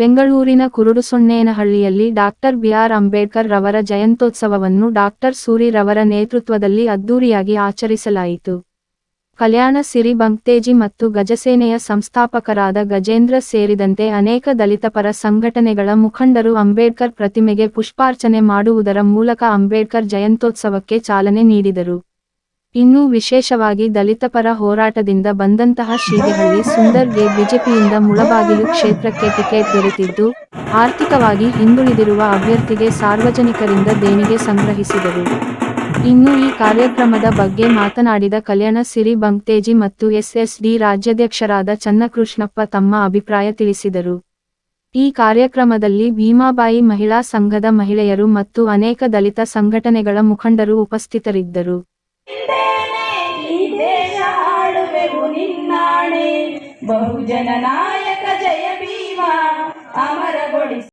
ಬೆಂಗಳೂರಿನ ಕುರುಡುಸೊನ್ನೇನಹಳ್ಳಿಯಲ್ಲಿ doctor B R Ambedkar ರವರ ಜಯಂತೋತ್ಸವವನ್ನು doctor Suri ರವರ ನೇತೃತ್ವದಲ್ಲಿ ಅದ್ದೂರಿಯಾಗಿ ಆಚರಿಸಲಾಯಿತು. ಕಲ್ಯಾಣ ಸಿರಿ ಬಂಕ್ತೇಜಿ ಮತ್ತು ಗಜಸೇನೆಯ ಸಂಸ್ಥಾಪಕರಾದ ಗಜೇಂದ್ರ ಸೇರಿದಂತೆ ಅನೇಕ ದಲಿತಪರ ಸಂಘಟನೆಗಳ ಮುಖಂಡರು ಅಂಬೇಡ್ಕರ್ ಪ್ರತಿಮೆಗೆ ಪುಷ್ಪಾರ್ಚನೆ ಮಾಡುವುದರ ಮೂಲಕ ಅಂಬೇಡ್ಕರ್ ಜಯಂತೋತ್ಸವಕ್ಕೆ ಚಾಲನೆ ನೀಡಿದರು. ಇನ್ನೂ ವಿಶೇಷವಾಗಿ ದಲಿತಪರ ಹೋರಾಟದಿಂದ ಬಂದಂತಹ ಶೀಗಿಹಳ್ಳಿ ಸುಂದರ್ಗೆ ಬಿಜೆಪಿಯಿಂದ ಮುಳಬಾಗಿಲು ಕ್ಷೇತ್ರಕ್ಕೆ ಟಿಕೆಟ್ ದೊರೆತಿದ್ದು, ಆರ್ಥಿಕವಾಗಿ ಹಿಂದುಳಿದಿರುವ ಅಭ್ಯರ್ಥಿಗೆ ಸಾರ್ವಜನಿಕರಿಂದ ದೇಣಿಗೆ ಸಂಗ್ರಹಿಸಿದರು. ಇನ್ನು ಈ ಕಾರ್ಯಕ್ರಮದ ಬಗ್ಗೆ ಮಾತನಾಡಿದ ಕಲ್ಯಾಣ ಸಿರಿ ಬಂಕ್ತೇಜಿ ಮತ್ತು ಎಸ್ಎಸ್ಡಿ ರಾಜ್ಯಾಧ್ಯಕ್ಷರಾದ ಚನ್ನಕೃಷ್ಣಪ್ಪ ತಮ್ಮ ಅಭಿಪ್ರಾಯ ತಿಳಿಸಿದರು. ಈ ಕಾರ್ಯಕ್ರಮದಲ್ಲಿ ಭೀಮಾಬಾಯಿ ಮಹಿಳಾ ಸಂಘದ ಮಹಿಳೆಯರು ಮತ್ತು ಅನೇಕ ದಲಿತ ಸಂಘಟನೆಗಳ ಮುಖಂಡರು ಉಪಸ್ಥಿತರಿದ್ದರು. ನಿನ್ನಾಣೆ ಬಹುಜನ ನಾಯಕ ಜಯ ಭೀಮ ಅಮರಗೊಳಿಸಿ.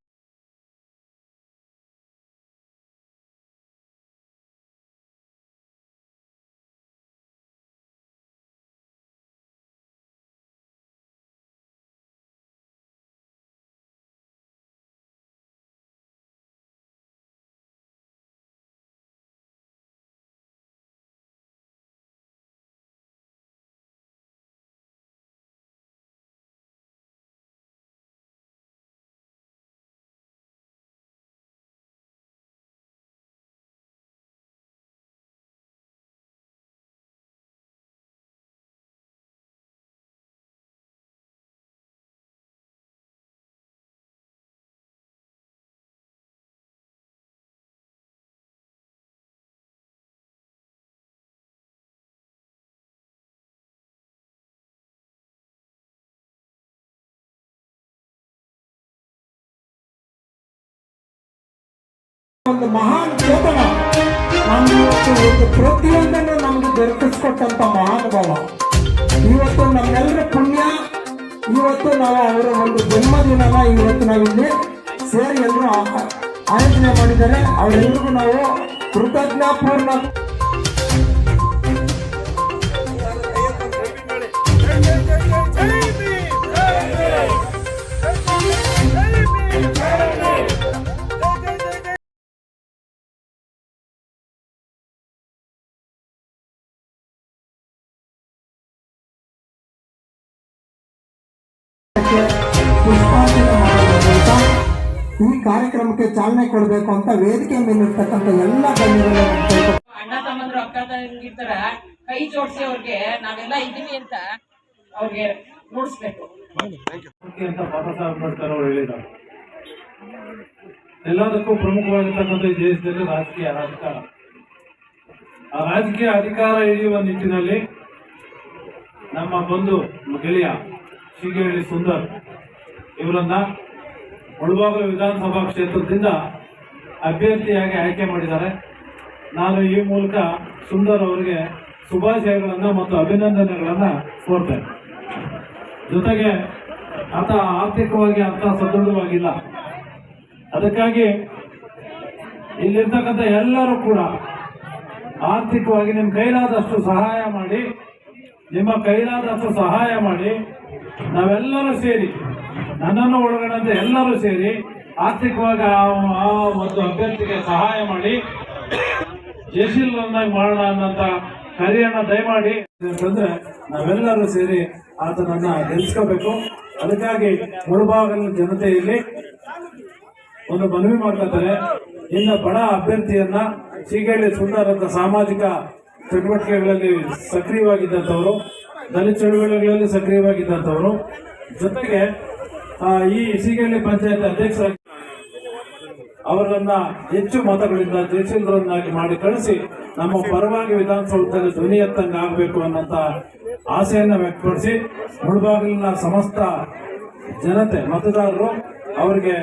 ಒಂದು ಮಹಾನ್ ಚೇತನ ಇವತ್ತು ಒಂದು ಪ್ರತಿಯೊಂದನ್ನು ನಮ್ಗೆ ದೊರಕಿಸ್ಕೊಟ್ಟಂತ ಮಹಾನುಭಾವ ಇವತ್ತು ನಮ್ಮೆಲ್ಲರ ಪುಣ್ಯ, ಇವತ್ತು ನಾವು ಅವರ ಒಂದು ಜನ್ಮದಿನನ ಇವತ್ತು ನಾವಿಲ್ಲಿ ಸೇರಿ ಎಲ್ಲರೂ ಆಯೋಜನೆ ಮಾಡಿದ್ದಾರೆ. ಅವರೆಲ್ಲರಿಗೂ ನಾವು ಕೃತಜ್ಞಪೂರ್ಣ ಪುಷ್ಪಾರ್ಚನೆ ಮೂಲಕ ಈ ಕಾರ್ಯಕ್ರಮಕ್ಕೆ ಚಾಲನೆ ಕೊಡಬೇಕು ಅಂತ ವೇದಿಕೆ ಮೇಲಿರ್ತಕ್ಕಂಥ ಎಲ್ಲ ಗಣ್ಯರನ್ನು. ಅಣ್ಣ ತಮ್ಮಂದ್ರು ಅಕ್ಕ ತಂಗಿರ್ತಾರ ಕೈ ಜೋಡಿಸಿ ಅವ್ರಿಗೆ ನಾವೆಲ್ಲ ಇದೀವಿ ಅಂತ ಅವ್ರಿಗೆ ಮೂಡಿಸ್ಬೇಕು ಅಂತ ಬಾಬಾ ಸಾಹೇಬ್ ಅಂಬೇಡ್ಕರ್ ಅವರು ಹೇಳಿದ್ದಾರೆ. ಎಲ್ಲದಕ್ಕೂ ಪ್ರಮುಖವಾಗಿರ್ತಕ್ಕಂಥ ಈ ದೇಶದಲ್ಲಿ ರಾಜಕೀಯ ಅಧಿಕಾರ. ಆ ರಾಜಕೀಯ ಅಧಿಕಾರ ಹಿಡಿಯುವ ನಿಟ್ಟಿನಲ್ಲಿ ನಮ್ಮ ಬಂಧು ಗೆಳೆಯ ಶಿಗೇಳಿ ಸುಂದರ್ ಇವರನ್ನ ಮುಳಬಾಗಿಲು ವಿಧಾನಸಭಾ ಕ್ಷೇತ್ರದಿಂದ ಅಭ್ಯರ್ಥಿಯಾಗಿ ಆಯ್ಕೆ ಮಾಡಿದ್ದಾರೆ. ನಾನು ಈ ಮೂಲಕ ಸುಂದರ್ ಅವರಿಗೆ ಶುಭಾಶಯಗಳನ್ನು ಮತ್ತು ಅಭಿನಂದನೆಗಳನ್ನು ಕೋರ್ತೇನೆ. ಜೊತೆಗೆ ಆತ ಆರ್ಥಿಕವಾಗಿ ಅಂತ ಸದೃಢವಾಗಿಲ್ಲ. ಅದಕ್ಕಾಗಿ ಇಲ್ಲಿರ್ತಕ್ಕಂಥ ಎಲ್ಲರೂ ಕೂಡ ಆರ್ಥಿಕವಾಗಿ ನಿಮ್ಮ ಕೈಲಾದಷ್ಟು ಸಹಾಯ ಮಾಡಿ, ನಿಮ್ಮ ಕೈಲಾದಷ್ಟು ಸಹಾಯ ಮಾಡಿ ನಾವೆಲ್ಲರೂ ಸೇರಿ, ನನ್ನನ್ನು ಒಳಗಡೆ ಎಲ್ಲರೂ ಸೇರಿ ಆರ್ಥಿಕವಾಗಿ ಆ ಒಂದು ಅಭ್ಯರ್ಥಿಗೆ ಸಹಾಯ ಮಾಡಿ ಜಯಶೀಲರನ್ನಾಗಿ ಮಾಡೋಣ ಅನ್ನೋಂಥ ಕರೆಯನ್ನ ದಯಮಾಡಿ. ಅಂತಂದ್ರೆ ನಾವೆಲ್ಲರೂ ಸೇರಿ ಆತನನ್ನ ಗೆಲ್ಲಿಸ್ಕೋಬೇಕು. ಅದಕ್ಕಾಗಿ ಮುಳುಭಾಗದ ಜನತೆಯಲ್ಲಿ ಒಂದು ಮನವಿ ಮಾಡ್ಕೊತಾರೆ. ಇನ್ನು ಬಡ ಅಭ್ಯರ್ಥಿಯನ್ನ ಸುಂದರ ಅಂತ ಸಾಮಾಜಿಕ ಚಟುವಟಿಕೆಗಳಲ್ಲಿ ಸಕ್ರಿಯವಾಗಿದ್ದಂಥವ್ರು ದಲಿತ ಚಳುವಳಿಗಳಲ್ಲಿ ಸಕ್ರಿಯವಾಗಿದ್ದಂಥವರು. ಜೊತೆಗೆ ಈ ಸೀಗೇಳಿ ಪಂಚಾಯತ್ ಅಧ್ಯಕ್ಷ ಅವರನ್ನ ಹೆಚ್ಚು ಮತಗಳಿಂದ ಜಯಶೀಲರನ್ನಾಗಿ ಮಾಡಿ ಕಳಿಸಿ ನಮ್ಮ ಪರವಾಗಿ ವಿಧಾನಸೌಧದಲ್ಲಿ ಧ್ವನಿ ಎತ್ತಂಗ ಆಗಬೇಕು ಅನ್ನೋಂಥ ಆಸೆಯನ್ನು ವ್ಯಕ್ತಪಡಿಸಿ ಮುಳುಬಾಗಿಲಿನ ಸಮಸ್ತ ಜನತೆ, ಮತದಾರರು ಅವರಿಗೆ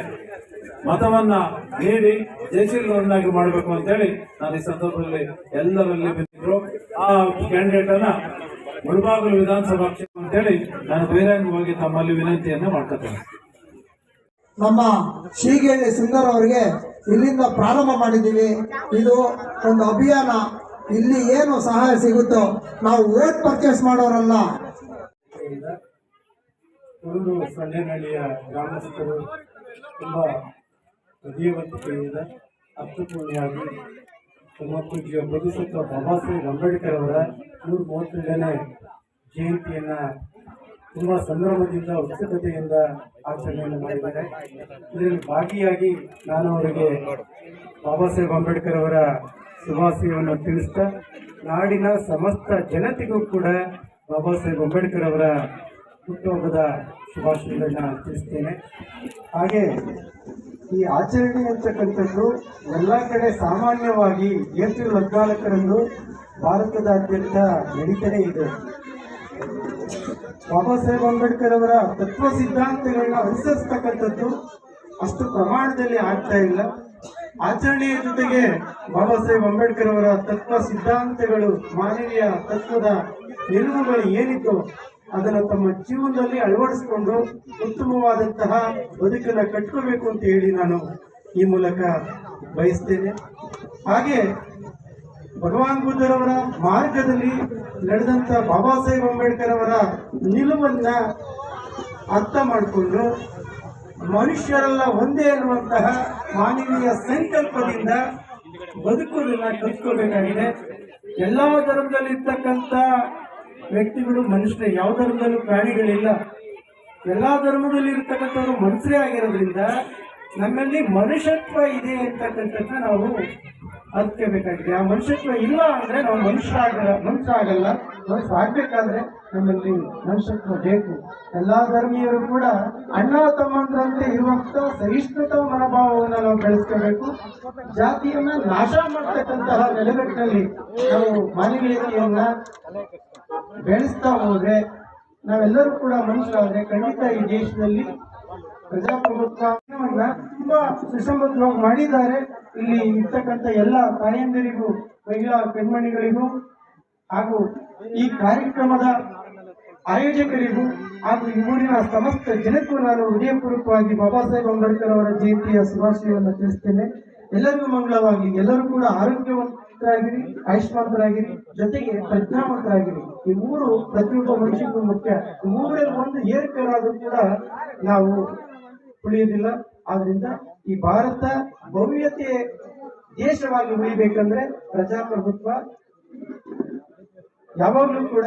ಮತವನ್ನ ನೀಡಿ ಜಯಶೀಲರನ್ನಾಗಿ ಮಾಡಬೇಕು ಅಂತೇಳಿ ನಾನು ಈ ಸಂದರ್ಭದಲ್ಲಿ ಎಲ್ಲರಲ್ಲಿ ಬಂದಿದ್ರು ಆ ಕ್ಯಾಂಡಿಡೇಟನ್ನು ಮುಳಬಾಗಿಲು ವಿಧಾನಸಭಾ ಕ್ಷೇತ್ರ ಅಂತೇಳಿ ನಾನು ಬಹಿರಂಗವಾಗಿ ತಮ್ಮಲ್ಲಿ ವಿನಂತಿಯನ್ನ ಮಾಡ್ಕೊತೇನೆ. ನಮ್ಮ ಶ್ರೀಗೇಳಿ ಸುಂದರ್ ಅವರಿಗೆ ಇಲ್ಲಿಂದ ಪ್ರಾರಂಭ ಮಾಡಿದ್ದೀವಿ. ಇದು ಒಂದು ಅಭಿಯಾನ. ಇಲ್ಲಿ ಏನು ಸಹಾಯ ಸಿಗುತ್ತೋ ನಾವು ಓಟ್ ಪರ್ಚೇಸ್ ಮಾಡೋರಲ್ಲ. ಸಣ್ಣನಹಳ್ಳಿಯ ಗ್ರಾಮಸ್ಥರು ತುಂಬ ಹೃದಯವಂತಿಕೆಯಿಂದ ಅರ್ಥಪೂರ್ಣಿಯಾಗಿ ಪೂಜ್ಯ ಬೋಧಿಸತ್ವ ಬಾಬಾ ಸಾಹೇಬ್ ಅಂಬೇಡ್ಕರ್ ಅವರ ನೂರ ಮೂವತ್ತೆರಡನೇ ಜಯಂತಿಯನ್ನ ತುಂಬಾ ಸಂಭ್ರಮದಿಂದ, ಉತ್ಸುಕತೆಯಿಂದ ಆಚರಣೆಯನ್ನು ಮಾಡಿದ್ದಾರೆ. ಇದರಲ್ಲಿ ಭಾಗಿಯಾಗಿ ನಾನು ಅವರಿಗೆ ಬಾಬಾ ಸಾಹೇಬ್ ಅಂಬೇಡ್ಕರ್ ಅವರ ಶುಭಾಶಯವನ್ನು ತಿಳಿಸ್ತಾ, ನಾಡಿನ ಸಮಸ್ತ ಜನತೆಗೂ ಕೂಡ ಬಾಬಾ ಸಾಹೇಬ್ ಅಂಬೇಡ್ಕರ್ ಅವರ ಹುಟ್ಟುಹಬ್ಬದ ಶುಭಾಶಯಗಳನ್ನ ತಿಳಿಸ್ತೇನೆ. ಹಾಗೆ ಈ ಆಚರಣೆ ಅಂತಕ್ಕಂಥದ್ದು ಎಲ್ಲ ಕಡೆ ಸಾಮಾನ್ಯವಾಗಿ ಏಪ್ರಿಲ್ ಹದಿನಾಲ್ಕರಂದು ಭಾರತದಾದ್ಯಂತ ನಡೀತಾನೆ ಇದೆ. ಬಾಬಾ ಸಾಹೇಬ್ ಅಂಬೇಡ್ಕರ್ ಅವರ ತತ್ವ ಸಿದ್ಧಾಂತಗಳನ್ನ ಅನುಸರಿಸ್ತಕ್ಕಂಥದ್ದು ಅಷ್ಟು ಪ್ರಮಾಣದಲ್ಲಿ ಆಗ್ತಾ ಇಲ್ಲ. ಆಚರಣೆಯ ಜೊತೆಗೆ ಬಾಬಾ ಸಾಹೇಬ್ ಅಂಬೇಡ್ಕರ್ ಅವರ ತತ್ವ ಸಿದ್ಧಾಂತಗಳು, ಮಾನವೀಯ ತತ್ವದ ನಿಲುವುಗಳು ಏನಿತ್ತು ಅದನ್ನು ತಮ್ಮ ಜೀವನದಲ್ಲಿ ಅಳವಡಿಸಿಕೊಂಡು ಉತ್ತಮವಾದಂತಹ ಬದುಕನ್ನ ಕಟ್ಕೋಬೇಕು ಅಂತ ಹೇಳಿ ನಾನು ಈ ಮೂಲಕ ಬಯಸ್ತೇನೆ. ಹಾಗೆ ಭಗವಾನ್ ಬುದ್ಧರವರ ಮಾರ್ಗದಲ್ಲಿ ನಡೆದಂತ ಬಾಬಾ ಸಾಹೇಬ್ ಅಂಬೇಡ್ಕರ್ ಅವರ ನಿಲುವನ್ನ ಅರ್ಥ ಮಾಡಿಕೊಂಡು ಮನುಷ್ಯರೆಲ್ಲ ಒಂದೇ ಅನ್ನುವಂತಹ ಮಾನವೀಯ ಸಂಕಲ್ಪದಿಂದ ಬದುಕುವುದನ್ನ ಕಲ್ತ್ಕೋಬೇಕಾಗಿದೆ ಎಲ್ಲಾ ಧರ್ಮದಲ್ಲಿ ಇರ್ತಕ್ಕಂಥ ವ್ಯಕ್ತಿಗಳು, ಮನುಷ್ಯರೇ ಯಾವ ಧರ್ಮದಲ್ಲೂ ಪ್ರಾಣಿಗಳಿಲ್ಲ. ಎಲ್ಲಾ ಧರ್ಮದಲ್ಲಿ ಇರ್ತಕ್ಕಂಥವ್ರು ಮನುಷ್ಯರೇ ಆಗಿರೋದ್ರಿಂದ ನಮ್ಮಲ್ಲಿ ಮನುಷ್ಯತ್ವ ಇದೆ ಅಂತಕ್ಕಂಥದ್ದನ್ನ ನಾವು ಅರ್ಥಬೇಕಾಗಿದೆ ಆ ಮನುಷ್ಯತ್ವ ಇಲ್ಲ ಅಂದ್ರೆ ನಾವು ಮನುಷ್ಯ ಆಗಲ್ಲ ಮನುಷ್ಯ ಆಗಲ್ಲ. ಮನುಷ್ಯ ಆಗಬೇಕಾದ್ರೆ ನಮ್ಮಲ್ಲಿ ಮನುಷ್ಯತ್ವ ಬೇಕು. ಎಲ್ಲಾ ಧರ್ಮೀಯರು ಕೂಡ ಅಣ್ಣ ತಮ್ಮಂದ್ರಂತೆ ಇರುವಂತ ಸಹಿಷ್ಣುತ ಮನೋಭಾವವನ್ನು ನಾವು ಬೆಳೆಸ್ಕೋಬೇಕು. ಜಾತಿಯನ್ನ ನಾಶ ಮಾಡ್ತಕ್ಕಂತಹ ನೆಲೆಗಟ್ಟಿನಲ್ಲಿ ನಾವು ಮಾನವೀಯತೆಯನ್ನ ಬೆಳೆಸ್ತಾ ಹೋದ್ರೆ ನಾವೆಲ್ಲರೂ ಕೂಡ ಮನುಷ್ಯರಾದ್ರೆ ಖಂಡಿತ ಈ ದೇಶದಲ್ಲಿ ಪ್ರಜಾಪ್ರಭುತ್ವವನ್ನ ತುಂಬಾ ಸುಸಂಬದ್ಧವಾಗಿ ಮಾಡಿದ್ದಾರೆ. ಇಲ್ಲಿ ಇರ್ತಕ್ಕಂಥ ಎಲ್ಲ ತಾಯಂದಿರಿಗೂ, ಮಹಿಳಾ ಪೆಣ್ಮಣಿಗಳಿಗೂ ಹಾಗೂ ಈ ಕಾರ್ಯಕ್ರಮದ ಆಯೋಜಕರಿಗೂ ಹಾಗೂ ಈ ಊರಿನ ಸಮಸ್ತ ಜನಕ್ಕೂ ನಾನು ಹೃದಯಪೂರ್ವಕವಾಗಿ ಬಾಬಾ ಸಾಹೇಬ್ ಅಂಬೇಡ್ಕರ್ ಅವರ ಜಯಂತಿಯ ಶುಭಾಶಯವನ್ನು ತಿಳಿಸ್ತೇನೆ. ಎಲ್ಲರಿಗೂ ಮಂಗಳವಾಗಿ, ಎಲ್ಲರೂ ಕೂಡ ಆರೋಗ್ಯವಂತರಾಗಿರಿ ಆಯುಷ್ಮಾಂತರಾಗಿರಿ ಜೊತೆಗೆ ಪ್ರಜ್ಞಾವಂತರಾಗಿರಿ. ಈ ಮೂರು ಪ್ರತಿಯೊಬ್ಬ ಮನುಷ್ಯನಿಗೂ ಮುಖ್ಯ. ಮೂರಲ್ಲಿ ಒಂದು ಏರ್ಪೇರಾದ್ರೂ ಕೂಡ ನಾವು ಉಳಿಯುವುದಿಲ್ಲ. ಆದ್ರಿಂದ ಈ ಭಾರತ ಭವ್ಯತೆ ದೇಶವಾಗಿ ಉಳಿಬೇಕಂದ್ರೆ ಪ್ರಜಾಪ್ರಭುತ್ವ ಯಾವಾಗ್ಲೂ ಕೂಡ